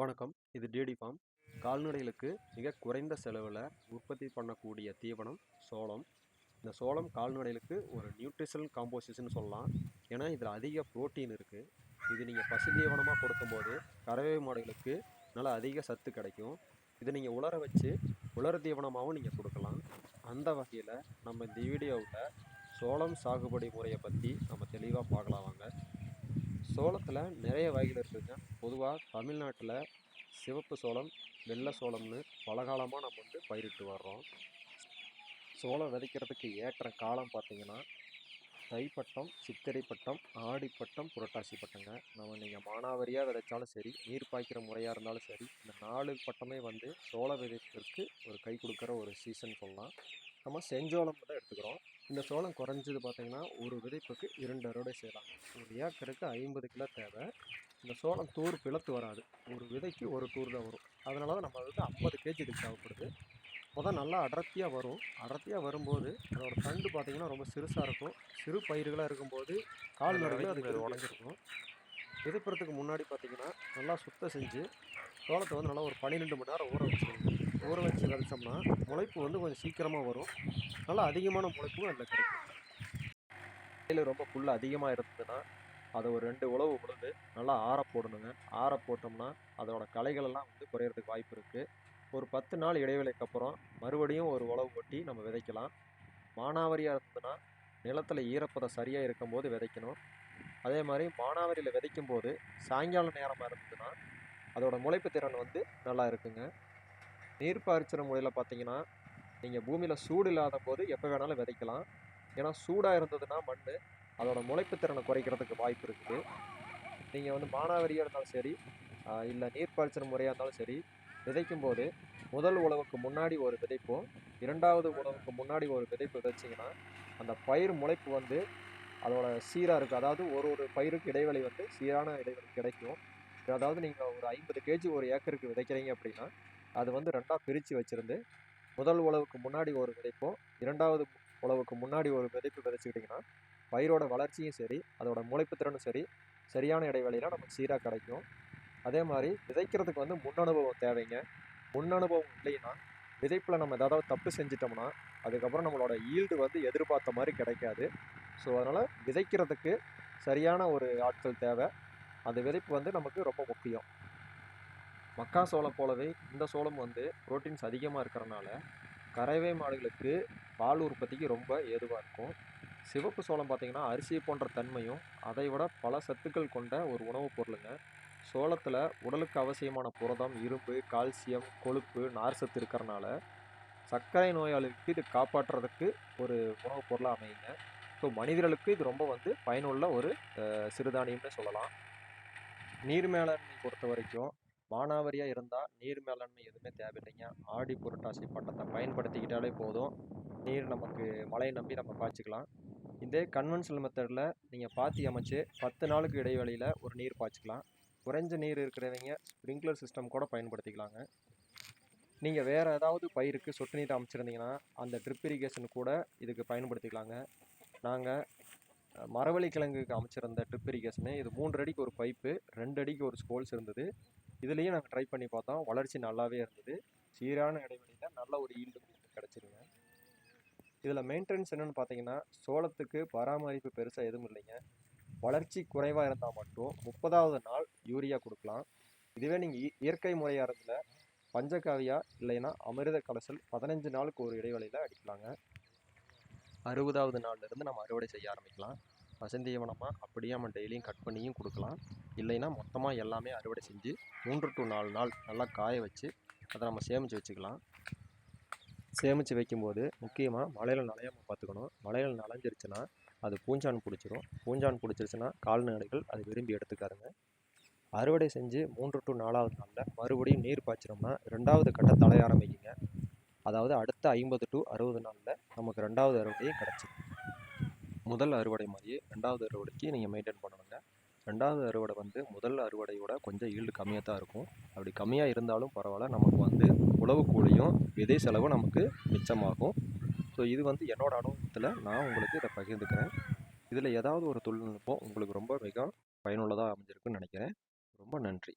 வணக்கம். இது DD form கால்நடைகளுக்கு மிக குறைந்த செலவில் உற்பத்தி பண்ணக்கூடிய தீவனம் சோளம். இந்த சோளம் கால்நடைகளுக்கு ஒரு நியூட்ரிஷனல் காம்போசிஷன் சொல்லலாம். ஏன்னா இதில் அதிக புரோட்டீன் இருக்குது இது நீங்கள் பசு தீவனமாக கொடுக்கும்போது கறவை மாடுகளுக்கு நல்லா அதிக சத்து கிடைக்கும். இதை நீங்கள் உலர வச்சு உலர் தீவனமாகவும் நீங்கள் கொடுக்கலாம். அந்த வகையில் நம்ம இந்த வீடியோவில் சோளம் சாகுபடி முறையை பற்றி நம்ம தெளிவாக பார்க்கலாம் வாங்க. சோளத்தில் நிறைய வகைகள் இருக்குதுங்க பொதுவாக தமிழ்நாட்டில் சிவப்பு சோளம் வெள்ளை சோளம்னு பலகாலமாக நம்ம வந்து பயிரிட்டு வர்றோம். சோளம் விதைக்கிறதுக்கு ஏற்ற காலம் பார்த்திங்கன்னா தைப்பட்டம் சித்திரை பட்டம் ஆடிப்பட்டம் புரட்டாசி பட்டங்க. நம்ம நீங்கள் மானாவரியாக விதைச்சாலும் சரி நீர் பாய்க்கிற முறையாக இருந்தாலும் சரி இந்த நாலு பட்டமே வந்து சோள விதைப்பிற்கு ஒரு கை கொடுக்குற ஒரு சீசன் சொல்லலாம். நம்ம செஞ்சோளம் தான் எடுத்துக்கிறோம். இந்த சோளம் குறைஞ்சது பார்த்தீங்கன்னா ஒரு விதைப்புக்கு இரண்டு அறுவடை செய்யலாம். ஒரு ஏக்கருக்கு ஐம்பது கிலோ தேவை. இந்த சோளம் தூர் பிளத்து வராது. ஒரு விதைக்கு ஒரு தூர் தான் வரும். அதனால தான் நம்ம வந்து ஐம்பது கேஜி இதுக்கு தேவைப்படுது. முதல் நல்லா அடர்த்தியாக வரும். அடர்த்தியாக வரும்போது அதோட தண்டு பார்த்தீங்கன்னா ரொம்ப சிறுசாக இருக்கும். சிறு பயிர்களாக இருக்கும்போது கால்நடைகள் அதுக்கு உடஞ்சிருக்கும். விதைப்புறதுக்கு முன்னாடி பார்த்தீங்கன்னா நல்லா சுத்தம் செஞ்சு சோளத்தை வந்து நல்லா ஒரு பன்னிரெண்டு மணி நேரம் ஊற வச்சுக்கணும் ஊற வச்சு விதைச்சோம்னா முளைப்பு வந்து கொஞ்சம் சீக்கிரமாக வரும். நல்லா அதிகமான முளைப்பும் அதில் கிடைக்கும். கையில் ரொம்ப புல் அதிகமாக இருந்ததுன்னா அதை ஒரு ரெண்டு உழவு உழுது நல்லா ஆற போடணுங்க. ஆற போட்டோம்னா அதோட களைகளெல்லாம் வந்து குறையிறதுக்கு வாய்ப்பு இருக்குது ஒரு பத்து நாள் இடைவேளைக்கு அப்புறம் மறுபடியும் ஒரு உழவு ஒட்டி நம்ம விதைக்கலாம். மானாவரியாக இருந்ததுன்னா நிலத்தில் ஈரப்பதம் சரியாக இருக்கும்போது விதைக்கணும். அதே மாதிரி மானாவரியில் விதைக்கும் போது சாயங்கால நேரமாக இருந்ததுன்னா அதோட முளைப்பு திறன் வந்து நல்லா இருக்குங்க. நீர் பாய்ச்சுற முறையில் பார்த்தீங்கன்னா நீங்கள் பூமியில் சூடு இல்லாத போது எப்போ வேணாலும் விதைக்கலாம். ஏன்னா சூடாக இருந்ததுன்னா மண் அதோடய முளைப்பு திறனை குறைக்கிறதுக்கு வாய்ப்பு இருக்குது. நீங்கள் வந்து மானாவாரியாக இருந்தாலும் சரி இல்லை நீர் பாய்ச்சுற முறையாக இருந்தாலும் சரி விதைக்கும் போது முதல் உழவுக்கு முன்னாடி ஒரு விதைப்பும். இரண்டாவது உழவுக்கு முன்னாடி ஒரு விதைப்பு விதைச்சிங்கன்னா அந்த பயிர் முளைப்பு வந்து அதோட சீராக இருக்குது அதாவது ஒரு ஒரு பயிருக்கு இடைவெளி வந்து சீரான இடைவெளி கிடைக்கும். அதாவது நீங்கள் ஒரு ஐம்பது கேஜி ஒரு ஏக்கருக்கு விதைக்கிறீங்க அப்படின்னா அது வந்து ரெண்டாக பிரித்து வச்சுருந்து முதல் உழவுக்கு முன்னாடி ஒரு விதைப்போம் இரண்டாவது உழவுக்கு முன்னாடி ஒரு விதைப்பு விதைச்சிக்கிட்டிங்கன்னா பயிரோட வளர்ச்சியும் சரி அதோட முளைப்பு திறனும் சரி சரியான இடைவெளியில் நமக்கு சீராக கிடைக்கும். அதே மாதிரி விதைக்கிறதுக்கு வந்து முன் அனுபவம் தேவைங்க. முன் அனுபவம் இல்லைன்னா விதைப்பில் நம்ம ஏதாவது தப்பு செஞ்சிட்டோம்னா அதுக்கப்புறம் நம்மளோட ஈல்டு வந்து எதிர்பார்த்த மாதிரி கிடைக்காது. ஸோ அதனால் விதைக்கிறதுக்கு சரியான ஒரு ஆட்கள் தேவை. அந்த விதைப்பு வந்து நமக்கு ரொம்ப முக்கியம். மக்கா சோளம் போலவே இந்த சோளம் வந்து ப்ரோட்டீன்ஸ் அதிகமாக இருக்கிறனால கறவை மாடுகளுக்கு பால் உற்பத்திக்கு ரொம்ப ஏதுவாக இருக்கும். சிவப்பு சோளம் பார்த்திங்கன்னா அரிசி போன்ற தன்மையும் அதை விட பல சத்துக்கள் கொண்ட ஒரு உணவுப் பொருளுங்க. சோளத்தில் உடலுக்கு அவசியமான புரதம் இரும்பு கால்சியம் கொழுப்பு நார் சத்து இருக்கிறனால சர்க்கரை நோயாளிகளுக்கு இது காப்பாற்றுறதுக்கு ஒரு உணவுப் பொருளாக அமையுங்க. ஸோ மனிதர்களுக்கு இது ரொம்ப வந்து பயனுள்ள ஒரு சிறுதானியம்னு சொல்லலாம். நீர் மேலாண்மை பொறுத்த வரைக்கும் மானாவரியாக இருந்தால் நீர் மேலாண்மை எதுவுமே தேவையில்லைங்க. ஆடி புரட்டாசி பட்டத்தை பயன்படுத்திக்கிட்டாலே போதும். நீர் நமக்கு மழையை நம்பி நம்ம பாய்ச்சிக்கலாம். இதே கன்வென்ஷனல் மெத்தடில் நீங்கள் பாத்தி அமைச்சு பத்து நாளுக்கு இடைவெளியில் ஒரு நீர் பாய்ச்சிக்கலாம். குறைஞ்ச நீர் இருக்கிறவங்க ஸ்ப்ரிங்க்லர் சிஸ்டம் கூட பயன்படுத்திக்கலாங்க. நீங்கள் வேறு ஏதாவது பயிருக்கு சொட்டு நீர் அமைச்சிருந்தீங்கன்னா அந்த ட்ரிப் இரிகேஷன் கூட இதுக்கு பயன்படுத்திக்கலாங்க. நாங்கள் மரவள்ளி கிழங்குக்கு அமைச்சிருந்த ட்ரிப் இரிகேஷனு இது மூன்று அடிக்கு ஒரு பைப்பு ரெண்டு அடிக்கு ஒரு ஸ்கோல்ஸ் இருந்தது. இதுலேயும் நாங்கள் ட்ரை பண்ணி பார்த்தோம். வளர்ச்சி நல்லாவே இருந்தது. சீரான இடைவெளியில் நல்ல ஒரு ஈல்டு கிடச்சிருங்க. இதில் மெயின்டெனன்ஸ் என்னென்னு பார்த்தீங்கன்னா சோளத்துக்கு பராமரிப்பு பெருசாக எதுவும் இல்லைங்க. வளர்ச்சி குறைவாக இருந்தால் மட்டும் முப்பதாவது நாள் யூரியா கொடுக்கலாம். இதுவே நீங்கள் இயற்கை முறையாக இருந்தால் பஞ்சகாவியா இல்லைன்னா அமிர்த கலசல் பதினஞ்சு நாளுக்கு ஒரு இடைவெளியில் அடிக்கலாங்க. அறுபதாவது நாள்லேருந்து நம்ம அறுவடை செய்ய ஆரம்பிக்கலாம். பசந்தீவனமாக அப்படியே நம்ம டெய்லியும் கட் பண்ணியும் கொடுக்கலாம். இல்லைன்னா மொத்தமாக எல்லாமே அறுவடை செஞ்சு மூன்று டு நாலு நாள் நல்லா காய வச்சு அதை நம்ம சேமித்து வச்சுக்கலாம். சேமித்து வைக்கும்போது முக்கியமாக மழையில் நனையாமல் பார்த்துக்கணும். மழையில் நனைஞ்சிருச்சுன்னா அது பூஞ்சான் பிடிச்சிரும். பூஞ்சான் பிடிச்சிருச்சுன்னா கால்நடைகள் அது விரும்பி எடுத்துக்காருங்க அறுவடை செஞ்சு மூன்று டு நாலாவது நாளில் மறுபடியும் நீர் பாய்ச்சினோம்னா ரெண்டாவது கட்ட தலை ஆரம்பிக்குங்க. அதாவது அடுத்த ஐம்பது டு அறுபது நாளில் நமக்கு ரெண்டாவது அறுவடையே கிடச்சிது முதல் அறுவடை மாதிரியே ரெண்டாவது அறுவடைக்கு நீங்கள் மெயின்டைன் பண்ணணுங்க. ரெண்டாவது அறுவடை வந்து முதல் அறுவடையோட கொஞ்சம் ஈல்டு கம்மியாக தான் இருக்கும். அப்படி கம்மியாக இருந்தாலும் பரவாயில்ல நமக்கு வந்து உழவு கூலியும் விதை செலவும் நமக்கு மிச்சமாகும். ஸோ இது வந்து என்னோடய அனுபவத்தில் நான் உங்களுக்கு இதை பகிர்ந்துக்கிறேன். இதில் ஏதாவது ஒரு தொழில்நுட்பம் உங்களுக்கு ரொம்ப மிக பயனுள்ளதாக அமைஞ்சிருக்குன்னு நினைக்கிறேன். ரொம்ப நன்றி.